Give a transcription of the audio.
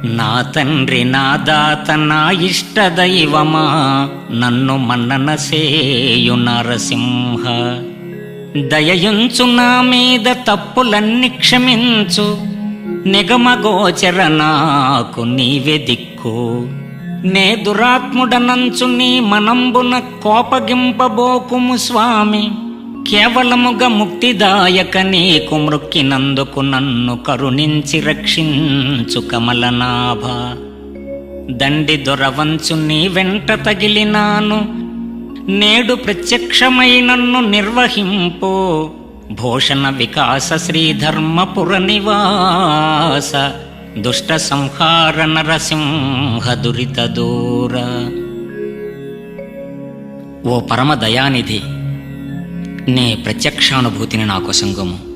నా తండ్రి నా దాత నా ఇష్ట దైవమా నన్ను మన్నన సేయు నరసింహ. దయయుంచు నా మీద తప్పులన్నీ క్షమించు నిగమగోచర నాకు నీవే దిక్కు. నే దురాత్ముడనంచు నీ మనంబున కోపగింపబోకుము స్వామి. కేవలముగా ముక్తిదాయకనే కుమృక్కినందుకు నన్ను కరుణించి రక్షించు కమలనాభ. దండి దొరవంచు నీ వెంట తగిలినాను. నేడు ప్రత్యక్షమై నన్ను నిర్వహింపు. భూషణ వికాస శ్రీధర్మపుర నివాస. దుష్ట సంహార నరసింహ దురిత దూర. ఓ పరమ దయానిధి నీ ప్రత్యక్షానుభూతిని నాకు సంగము